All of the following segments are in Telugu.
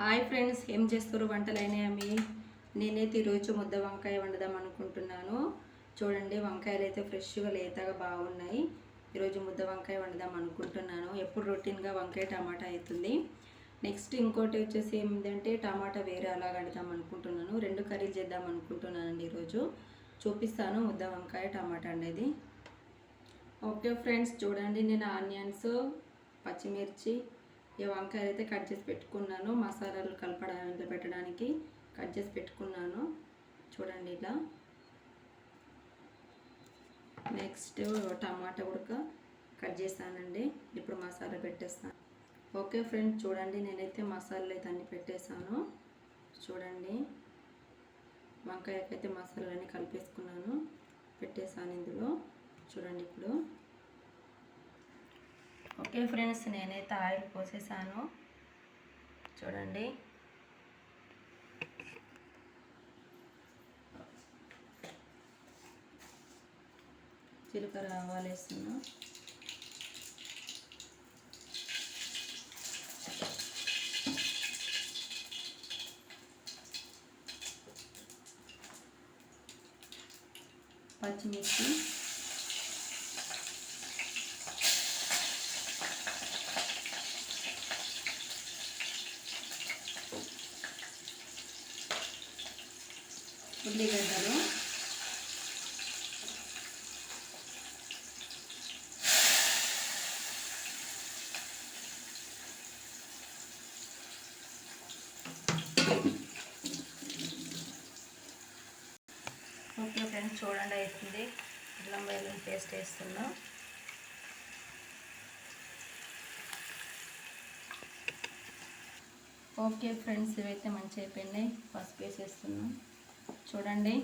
హాయ్ ఫ్రెండ్స్ ఏం చేస్తారు వంటలు అయినాయా మీ? నేనైతే ఈరోజు ముద్ద వంకాయ వండుదాం అనుకుంటున్నాను. చూడండి వంకాయలు అయితే ఫ్రెష్గా లేతగా బాగున్నాయి. ఈరోజు ముద్ద వంకాయ వండుదాం అనుకుంటున్నాను. ఎప్పుడు రొటీన్గా వంకాయ టమాటా అవుతుంది. నెక్స్ట్ ఇంకోటి వచ్చేసి ఏంటంటే టమాటా వేరే అలా వండుదాం అనుకుంటున్నాను. రెండు కర్రీలు చేద్దాం అనుకుంటున్నానండి ఈరోజు. చూపిస్తాను ముద్ద వంకాయ టమాటా అనేది. ఓకే ఫ్రెండ్స్ చూడండి నేను ఆనియన్స్ పచ్చిమిర్చి ఈ వంకాయలు అయితే కట్ చేసి పెట్టుకున్నాను. మసాలాలు కలపడానికి పెట్టడానికి కట్ చేసి పెట్టుకున్నాను. చూడండి ఇలా. నెక్స్ట్ టమాటా ఉడక కట్ చేశానండి. ఇప్పుడు మసాలా పెట్టేస్తాను. ఓకే ఫ్రెండ్స్ చూడండి నేనైతే మసాలాలు అయితే అన్ని పెట్టేశాను. చూడండి. వంకాయకైతే మసాలాలన్నీ కలిపేసుకున్నాను. పెట్టేశాను ఇందులో. చూడండి ఇప్పుడు. ఓకే ఫ్రెండ్స్ నేనైతే ఆయిల్ పోసేసాను. చూడండి. జీలకర్ర ఆవాలు వేస్తున్నా. పచ్చిమిర్చి. ఉల్లిగడ్డలు. ఓకే ఫ్రెండ్స్ చూడండి అవుతుంది అల్లం వెల్లుల్లి పేస్ట్ వేస్తున్నా. ఓకే ఫ్రెండ్స్ ఇవైతే మంచి అయిపోయినాయి. పసుపు వేసేస్తున్నాం. చూడండి.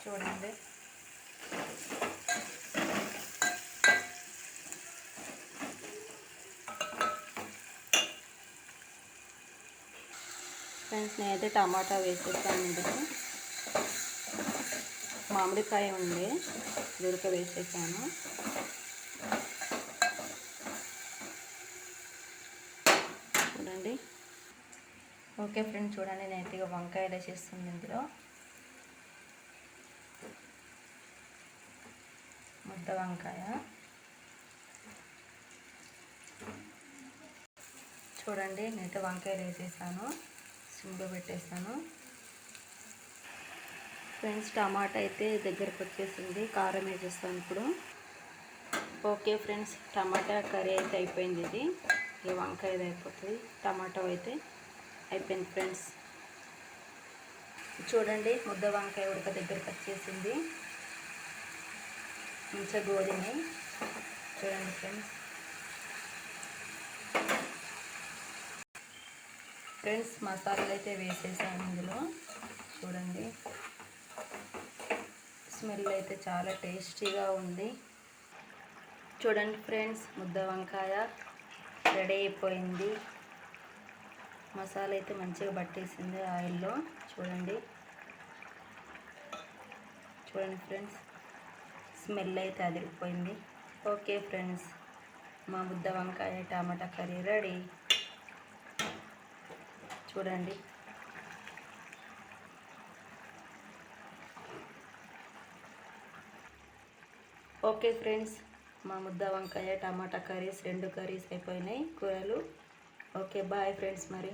చూడండి. ఫ్రెండ్స్ నేనైతే టమాటా వేసేస్తాను ఇందుకు మామిడికాయ ఉంది ఉడక వేసేసాను చూడండి. ఓకే ఫ్రెండ్ చూడండి నేను ఇక వంకాయలు వేసేస్తుంది ఇందులో. ముద్ద వంకాయ. చూడండి నేనైతే వంకాయలు వేసేసాను సిమ్లో పెట్టేసాను ఫ్రెండ్స్ టమాటా అయితే దగ్గరకు వచ్చేసింది. కారం వేసేస్తాను ఇప్పుడు. ఓకే ఫ్రెండ్స్ టమాటా కర్రీ అయితే అయిపోయింది ఇది. ఈ వంకాయ అయిపోతుంది. టమాటో అయితే అయిపోయింది ఫ్రెండ్స్. చూడండి ముద్ద వంకాయ ఉడక దగ్గరకు వచ్చేసింది. మంచిగా గోధుమై చూడండి ఫ్రెండ్స్. ఫ్రెండ్స్ మసాలాలు అయితే వేసేసాను ఇందులో. చూడండి. స్మెల్ అయితే చాలా టేస్టీగా ఉంది. చూడండి ఫ్రెండ్స్ ముద్ద వంకాయ. రెడీ అయిపోయింది. మసాలా అయితే మంచిగా పట్టేసింది ఆయిల్లో. చూడండి. చూడండి ఫ్రెండ్స్. స్మెల్ అయితే అదిరిపోయింది. Okay friends. మా బుద్ద వంకాయ టమాటా కర్రీ రెడీ. చూడండి. Okay friends. మా ముద్ద వంకాయ టమాటా కర్రీస్ రెండు కర్రీస్ అయిపోయినాయి. కూరలు. ఓకే బాయ్ ఫ్రెండ్స్ మరి.